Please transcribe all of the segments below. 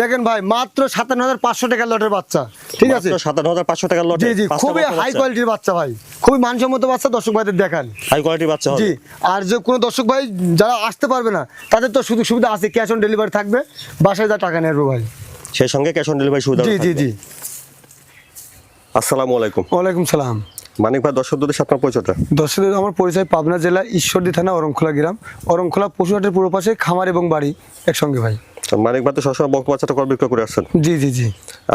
দেখেন ভাই মাত্র সাতান্ন হাজার পাঁচশো টাকার লটের বাচ্চা। ঠিক আছে? সাতান্ন হাজার পাঁচশো টাকার লটে জি জি খুবই হাই কোয়ালিটির বাচ্চা ভাই। খুবই মানসম্মত বাচ্চা দর্শক ভাইদের দেখান। হাই কোয়ালিটির বাচ্চা জি আর যে কোনো দর্শক ভাই যারা আসতে পারবে না তাদের তো সুযোগ সুবিধা আছে ক্যাশ অন ডেলিভারি থাকবে। বাসায় যা টাকা নেবে ভাই। সেই সঙ্গে ক্যাশ অন ডেলিভারি সুবিধা জি জি জি। আসসালামু আলাইকুম। ওয়ালাইকুম সালাম। মানিক ভাই দর্শকদের সাথে আপনার পরিচয়টা? দর্শকদের আমার পরিচয় পাবনা জেলা ঈশ্বরদী থানা অরংখোলা গ্রাম। অরংখোলা পশুহাটের পূর্ব পাশে খামার এবং বাড়ি একসঙ্গে ভাই। মানিক ভাই তো সবসময় বক্ত বাচ্চাটা করে বিক্রয় করে আসছেন? জি জি জি।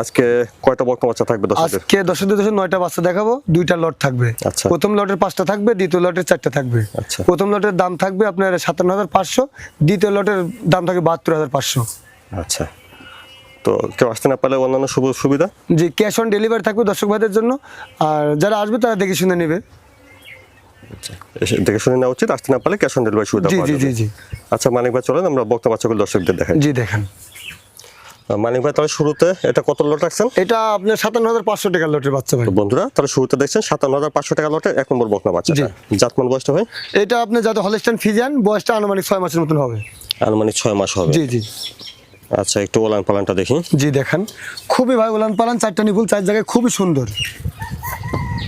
আজকে কয়টা বক্ত বাচ্চা থাকবে দর্শকদের? আজকে দর্শকদের দর্শক নয়টা বাচ্চা দেখাবো দুইটা লট থাকবে। আচ্ছা। প্রথম লটের পাঁচটা থাকবে দ্বিতীয় লটের চারটা থাকবে। আচ্ছা। প্রথম লটের দাম থাকবে আপনার সাতান্ন হাজার পাঁচশো দ্বিতীয় লটের দাম থাকবে বাহাত্তর হাজার পাঁচশো। আচ্ছা। তো কেউ আসতে না পারলে অন্যান্য সুবিধা সুবিধা? জি ক্যাশ অন ডেলিভারি থাকবে দর্শক ভাইদের জন্য। আর যারা আসবে তারা দেখে শুনে নেবে। দেখে শুনে নেওয়া উচিত আসতে না পারলে ক্যাশ অন ডেলিভারি সুবিধা জি জি জি জি। আচ্ছা মানিক ভাই চলেন আমরা বক্তা বাচ্চাগুলো দর্শকদের দেখাই। জি দেখেন। মানিক ভাই তাহলে শুরুতে এটা কত লট রাখছেন? এটা আপনার সাতান্ন হাজার পাঁচশো টাকার লটের বাচ্চা ভাই। বন্ধুরা তাহলে শুরুতে দেখছেন সাতান্ন হাজার পাঁচশো টাকা লটে এক নম্বর বকনা বাচ্চাটা। জাতমান বয়সটা ভাই? এটা আপনি যাতে হলস্টাইন ফিজিয়ান বয়সটা আনুমানিক ছয় মাসের মতন হবে। আনুমানিক ছয় মাস হবে। জি জি। আচ্ছা একটু ওলান পালানটা দেখি। জি দেখেন। খুবই ভাই উলান পালান চারটা নিপুল চার জায়গায় খুবই সুন্দর।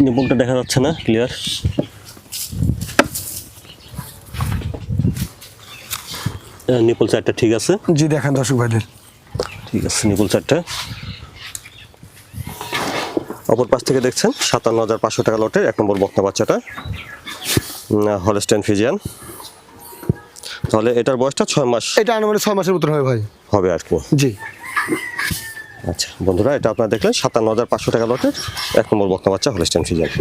নিপুলটা দেখা যাচ্ছে না ক্লিয়ার নিপুল চারটা ঠিক আছে? জি দেখেন দর্শক ভাইদের। ঠিক আছে নিপুল চারটা অপর পাশ থেকে দেখছেন সাতান্ন হাজার পাঁচশো টাকা লটের এক নম্বর বকনা বাচ্চাটা। হলস্টেন ফিজিয়ান তাহলে এটার বয়সটা ছয় মাস। এটা আনুমানিক ছয় মাসের মতন হবে ভাই। হবে আর কি। জি। আচ্ছা বন্ধুরা এটা আপনারা দেখলেন সাতান্ন হাজার পাঁচশো টাকা লটের এক নম্বর বকনা বাচ্চা হলস্টেন ফিজিয়ান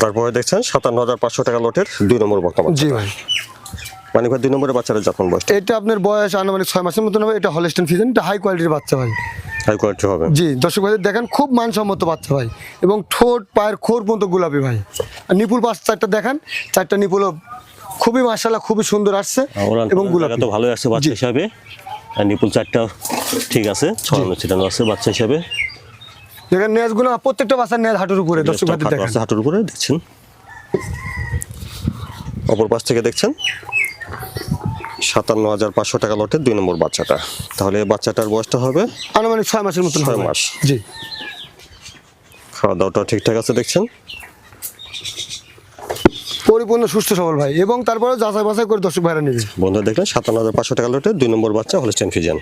তারপরে দেখছেন সাতান্ন হাজার পাঁচশো টাকা লটের দুই নম্বর বকনা বাচ্চা জি ভাই। মানে ভাই দুই নম্বরের বাচ্চাটা যখন বয়সটা এটা আপনার বয়স আনুমানিক ছয় মাসের মতন হবে এটা হলস্টাইন ফিজিয়ান এটা হাই কোয়ালিটির বাচ্চা ভাই। হাই কোয়ালিটি হবে। জি দর্শক ভাইদের দেখেন খুব মানসম্মত বাচ্চা ভাই। এবং ঠোঁট পায়ের খোর পর্যন্ত গোলাপি ভাই। আর নিপুল পাঁচ চারটা দেখান চারটা নিপুলও খুবই মার্শাল্লাহ খুবই সুন্দর আসছে এবং গোলাপি। তো ভালোই আছে বাচ্চা হিসাবে। আর নিপুল চারটা ঠিক আছে ছড়ানো ছিটানো আছে বাচ্চা হিসাবে। দেখেন নেজগুলো প্রত্যেকটা বাচ্চার নেজ হাঁটুর উপরে দর্শক হাঁটু দেখেন। হাঁটুর উপরে দেখছেন? অপর পাশ থেকে দেখছেন? সাতান্ন হাজার পাঁচশো টাকা লটের দুই নম্বর বাচ্চাটা। তাহলে বাচ্চাটার বয়সটা হবে? আনুমানিক ছয় মাসের মতো ছয় মাস। জি। খাওয়া দাওয়াটা ঠিকঠাক আছে দেখছেন? পরিপূর্ণ সুস্থ সবল ভাই। এবং তারপরে যাচাই বাছাই করে দর্শক ভাইরা নিয়ে বন্ধু দেখলেন সাতান্ন হাজার পাঁচশো টাকা লটে দুই নম্বর বাচ্চা হলস্টেন ফিজিয়ান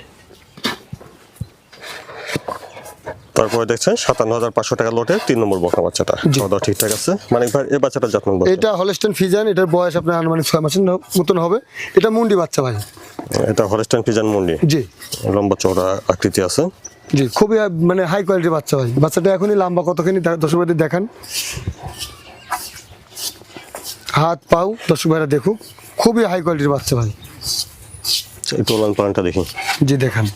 তারপরে দেখছেন সাতান্ন হাজার পাঁচশো টাকা লটের তিন নম্বর বকা বাচ্চাটা। খাওয়া ঠিকঠাক আছে? মানে ভাই এই বাচ্চাটা যত্ন এটা হলস্টেন ফিজান এটার বয়স আপনার আনুমানিক ছয় মাসের মতন হবে। এটা মুন্ডি বাচ্চা ভাই। এটা হলস্টেন ফিজিয়ান মন্ডি। জি। লম্বা চওড়া আকৃতি আছে। জি খুবই মানে হাই কোয়ালিটির বাচ্চা ভাই। বাচ্চাটা এখনই লম্বা কতখানি দা- দর্শক ভাইদের দেখান। হাত পাও দর্শক ভাইরা দেখুক। খুবই হাই কোয়ালিটির বাচ্চা ভাই। একটু ওলান পালানটা দেখি। জি দেখান।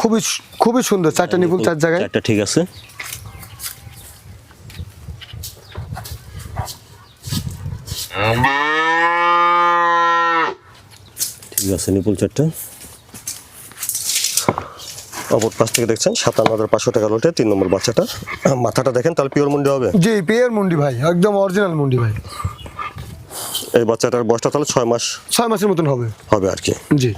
খুবই খুবই সুন্দর চারটা নিপুল চার জায়গায়। একটা ঠিক আছে। ঠিক আছে নিপুল চারটা। অপর পাশ থেকে দেখছেন সাতান্ন হাজার পাঁচশো টাকা লোটে তিন নম্বর বাচ্চাটা। মাথাটা দেখেন তাহলে পিওর মুন্ডি হবে? জি পেয়ের মুন্ডি ভাই একদম অরিজিনাল মুন্ডি ভাই। এই বাচ্চাটার বয়সটা তাহলে ছয় মাস ছয় মাসের মতন হবে। হবে আর কি। জি।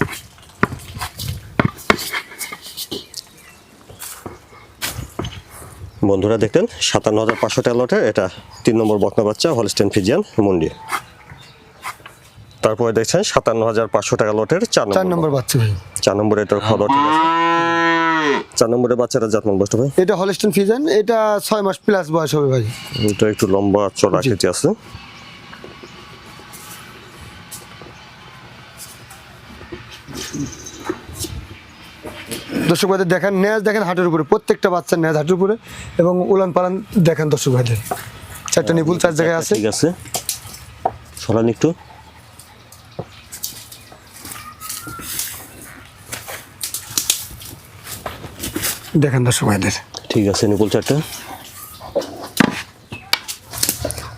বন্ধুরা দেখলেন সাতান্ন হাজার পাঁচশো টাকা লটে এটা তিন নম্বর বকনা বাচ্চা হলস্টেন ফিজিয়ান মুন্ডি তারপরে দেখছেন সাতান্ন হাজার পাঁচশো টাকা লটের চার চার নম্বর বাচ্চা। ভাই। চার নম্বরে ঠিক আছে। চার নম্বরে বাচ্চাটা জাতমান বসতে ভাই? এটা হলস্টেন ফিজান এটা ছয় মাস প্লাস বয়স হবে ভাই। এটা একটু লম্বা চড়া খেতে আছে। দর্শক ভাইদের দেখেন ন্যাজ দেখেন হাটের উপরে প্রত্যেকটা বাচ্চার ন্যাজ হাটের উপরে এবং উলান পালান দেখেন দর্শক ভাইদের। চারটা নিপুল চার জায়গায় আছে। ঠিক আছে। সরান একটু। দেখেন দর্শক ভাইদের। ঠিক আছে নিপুল চারটা।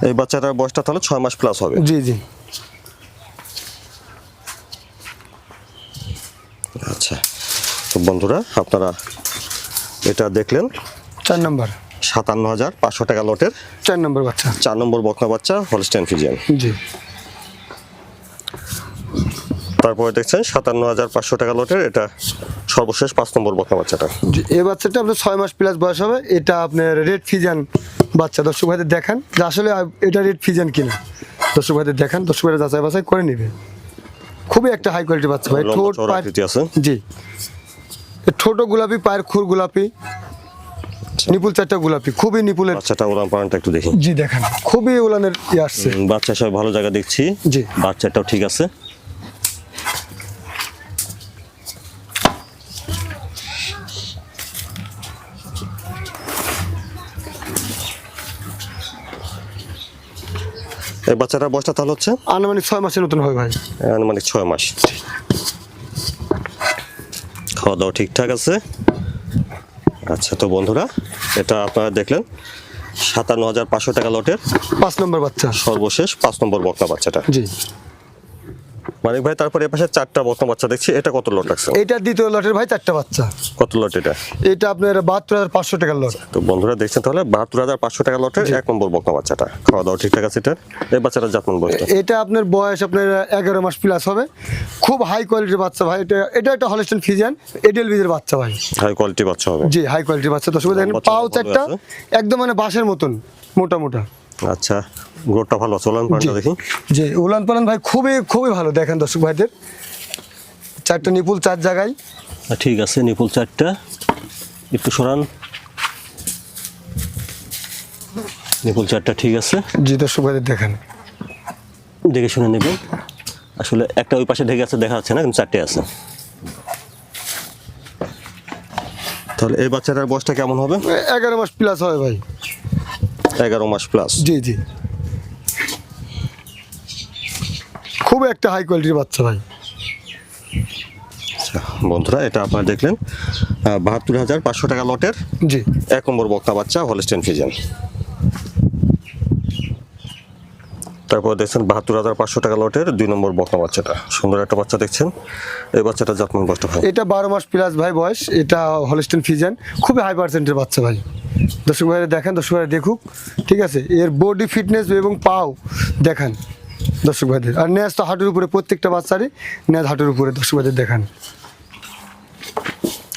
এই বাচ্চাটার বয়সটা তাহলে ছয় মাস প্লাস হবে। জি জি। বন্ধুরা আপনারা এটা দেখলেন। চার নম্বর। সাতান্ন হাজার পাঁচশো টাকা লটের চার নম্বর বাচ্চা। চার নম্বর বকনা বাচ্চা হলস্টেন ফিজিয়ান জি। তারপরে দেখছেন সাতান্ন হাজার পাঁচশো টাকা লটের এটা সর্বশেষ পাঁচ নম্বর বকনা বাচ্চাটা। জি, এই বাচ্চাটা আপনার ছয় মাস প্লাস বয়স হবে এটা আপনার রেড ফিজান বাচ্চা। দর্শক ভাইদের দেখান যে আসলে এটা রেড ফিজান কিনা। দর্শক ভাইদের দেখান দর্শক ভাইরা যাচাই বাছাই করে নেবে। খুবই একটা হাই কোয়ালিটি বাচ্চা ভাই ঠোঁট জি। ঠোঁটও গোলাপি পায়ের খুর গোলাপি নিপুল চারটা গোলাপি খুবই নিপুলের। বাচ্চাটা ওলান পালানটা একটু দেখি। জি দেখান খুবই উলানের ইয়ে আসছে। বাচ্চা সব ভালো জায়গা দেখছি। জি। বাচ্চাটাও ঠিক আছে। এই বাচ্চাটার বয়সটা তাহলে হচ্ছে? আনুমানিক ছয় মাসের মতন হয় ভাই। আনুমানিক ছয় মাস। খাওয়া দাওয়া ঠিকঠাক আছে? আচ্ছা তো বন্ধুরা এটা আপনারা দেখলেন সাতান্ন হাজার পাঁচশো টাকা লটের পাঁচ নম্বর বাচ্চা। সর্বশেষ পাঁচ নম্বর বকনা বাচ্চাটা। জি। মানিক ভাই তারপরে এপাশে চারটা বকনা বাচ্চা দেখছি এটা কত লট রাখছে এটা দ্বিতীয় লটের ভাই চারটা বাচ্চা। কত লট এটা? এটা আপনার বাহাত্তর হাজার পাঁচশো টাকার লট তো বন্ধুরা দেখছেন তাহলে? বাহাত্তর হাজার পাঁচশো টাকা লটের এক নম্বর বকনা বাচ্চাটা। খাওয়া দাওয়া ঠিকঠাক আছে এটা? এই বাচ্চাটা জাতমান বয়সটা? এটা আপনার বয়স আপনার এগারো মাস প্লাস হবে। খুব হাই কোয়ালিটির বাচ্চা ভাই। এটা এটা একটা হলিস্টেন ফিজিয়ান এডেল বিজের বাচ্চা ভাই। হাই কোয়ালিটি বাচ্চা হবে। জি হাই কোয়ালিটির বাচ্চা। দর্শক দেখেন বাচ্চা পাও চারটা একদম মানে বাঁশের মতন মোটা মোটা। আচ্ছা গোটটা ভালো জি। পানটা দেখি। জি উলান পালান ভাই খুবই খুবই ভালো দেখেন দর্শক ভাইদের। চারটা নিপুল চার জায়গায়। ঠিক আছে নিপুল চারটা। একটু সরান। নিপুল চারটা ঠিক আছে। জি দর্শক ভাইদের দেখেন। দেখে শুনে নেবেন। আসলে একটা ওই পাশে ঢেকে আছে দেখা যাচ্ছে না কিন্তু চারটে আছে। তাহলে এই বাচ্চাটার বয়সটা কেমন হবে? এগারো মাস প্লাস হবে ভাই। এগারো মাস প্লাস জি জি। খুব একটা হাই কোয়ালিটির বাচ্চা ভাই। আচ্ছা বন্ধুরা এটা আপনারা দেখলেন বাহাত্তর হাজার পাঁচশো টাকা লটের জি। এক নম্বর বক্তা বাচ্চা হলস্টেন ফিজেন তারপর দেখছেন বাহাত্তর হাজার পাঁচশো টাকা লটের দুই নম্বর বক্তা বাচ্চাটা। সুন্দর একটা বাচ্চা দেখছেন। এই বাচ্চাটা যত্ন কষ্ট হয়। এটা বারো মাস প্লাস ভাই বয়স এটা হলস্টেন ফিজেন খুবই হাই পার্সেন্টের বাচ্চা ভাই। দর্শক ভাইরা দেখেন দর্শক ভাইরা দেখুক। ঠিক আছে এর বডি ফিটনেস এবং পাও দেখান দর্শক ভাইদের। আর ন্যাজ তো হাঁটুর উপরে প্রত্যেকটা বাচ্চারই ন্যাজ হাঁটুর উপরে দর্শক ভাইদের দেখান।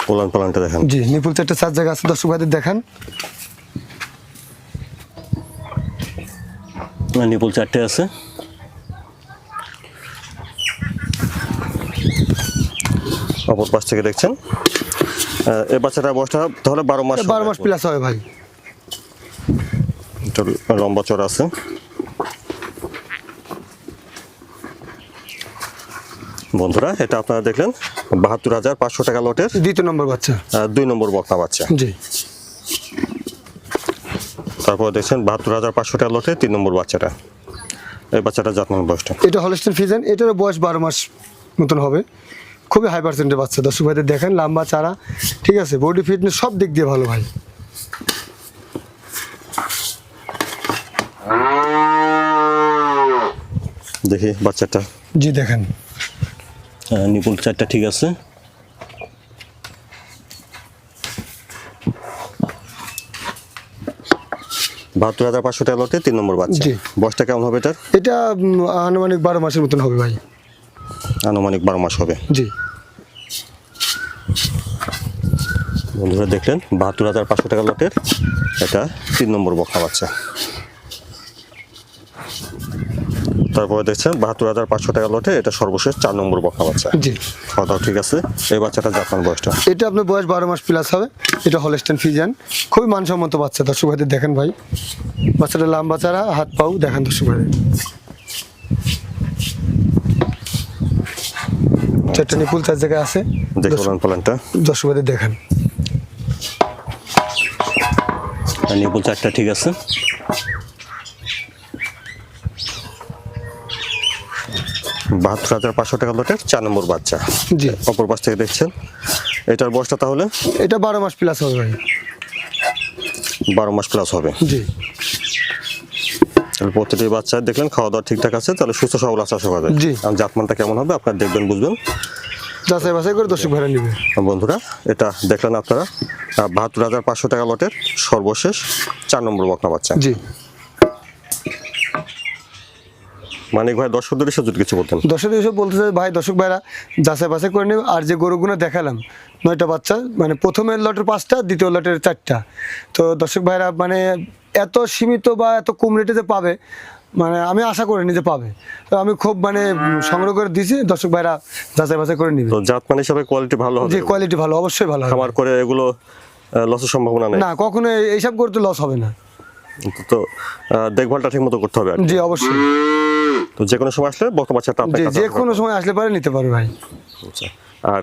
পোলান পালানটা দেখেন। জি নিপুল চারটা চার জায়গা আছে দর্শক ভাইদের দেখান। নিপুল চারটে আছে। অপর পাশ থেকে দেখছেন? এই বাচ্চাটার বয়সটা তাহলে বারো মাস বারো মাস প্লাস হবে ভাই। লম্বা চড়া আছে। বন্ধুরা এটা আপনারা দেখলেন বাহাত্তর হাজার পাঁচশো টাকা লটের দ্বিতীয় নম্বর বাচ্চা। দুই নম্বর বকনা বাচ্চা। জি। তারপর দেখছেন বাহাত্তর হাজার পাঁচশো টাকা লটের তিন নম্বর বাচ্চাটা। এই বাচ্চাটা জাতমান বয়সটা। এটা হলিস্টেন ফিজান এটারও বয়স বারো মাস মতন হবে। খুবই হাই পার্সেন্টের বাচ্চা। দর্শক ভাইদের দেখেন লম্বা চারা ঠিক আছে? বডি ফিটনেস সব দিক দিয়ে ভালো ভাই। দেখি বাচ্চাটা। জি দেখেন। নিপুল চারটা ঠিক আছে। বাহাত্তর হাজার পাঁচশো টাকা লটে তিন নম্বর বাচ্চা। বয়সটা কেমন হবে এটার? এটা আনুমানিক বারো মাসের মতন হবে ভাই। আনুমানিক বারো মাস হবে। জি। বন্ধুরা দেখলেন বাহাত্তর হাজার পাঁচশো টাকা লটের এটা তিন নম্বর বকনা বাচ্চা তারপরে দেখছেন বাহাত্তর হাজার পাঁচশো টাকা লটে এটা সর্বশেষ চার নম্বর বকনা বাচ্চা জি। খাওয়া দাওয়া ঠিক আছে এই বাচ্চাটা জাপান বয়সটা। এটা আপনার বয়স বারো মাস প্লাস হবে এটা হলিস্টেন ফিজান খুবই মানসম্মত বাচ্চা দর্শক ভাইদের দেখেন ভাই। বাচ্চাটা লম্বা চারা হাত পাও দেখেন দর্শক ভাইদের। চারটা নিপুল চার জায়গায় আছে। দেখে বলেন প্ল্যানটা দর্শক ভাইদের দেখেন নিপুল চারটা ঠিক আছে। বাহাত্তর হাজার পাঁচশো টাকা লটের চার নম্বর বাচ্চা। জি। অপর পাশ থেকে দেখছেন। এটার বয়সটা তাহলে? এটা বারো মাস প্লাস হবে ভাই। বারো মাস প্লাস হবে। জি। প্রতিটি বাচ্চা দেখলেন খাওয়া দাওয়া ঠিকঠাক আছে তাহলে সুস্থ সবল আশা করা যায় জি। আর জাতমানটা কেমন হবে আপনারা দেখবেন বুঝবেন। যাচাই বাছাই করে দর্শক ভাইরা নেবে। বন্ধুরা এটা দেখলেন আপনারা বাহাত্তর হাজার পাঁচশো টাকা লটের সর্বশেষ চার নম্বর বকনা বাচ্চা। জি। মানিক ভাই দর্শকদের এসে যদি কিছু বলতেন। দর্শক এসব বলতে চাই ভাই দর্শক ভাইরা যাচাই বাছাই করে নেবে। আর যে গরুগুলো দেখালাম নয়টা বাচ্চা মানে প্রথমের লটের পাঁচটা দ্বিতীয় লটের চারটা। তো দর্শক ভাইরা মানে এত সীমিত বা এত কম রেটে যে পাবে মানে আমি আশা করিনি যে পাবে। তো আমি খুব মানে সংগ্রহ করে দিয়েছি দর্শক ভাইরা যাচাই বাছাই করে নিবে। তো জাত মানে হিসাবে কোয়ালিটি ভালো হবে যে কোয়ালিটি ভালো অবশ্যই ভালো হবে। খামার করে এগুলো লসের সম্ভাবনা নেই? না কখনো এই- এইসব করতে লস হবে না। তো দেখভালটা ঠিক মতো করতে হবে জি অবশ্যই। তো যে কোনো সময় আসলে বর্তমান বাচ্চাটা যে কোনো সময় আসলে পারে নিতে পারবে ভাই। আচ্ছা। আর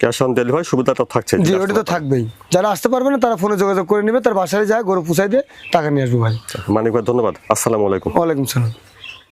ক্যাশ অন ডেলিভারি সুবিধা তো থাকছে জি ওটা তো থাকবেই। যারা আসতে পারবে না তারা ফোনে যোগাযোগ করে নেবে তার বাসায় যায় গরু পুষাই দিয়ে টাকা নিয়ে আসবে ভাই। মানিক ভাই ধন্যবাদ। আসসালামু আলাইকুম। ওয়ালাইকুম সালাম।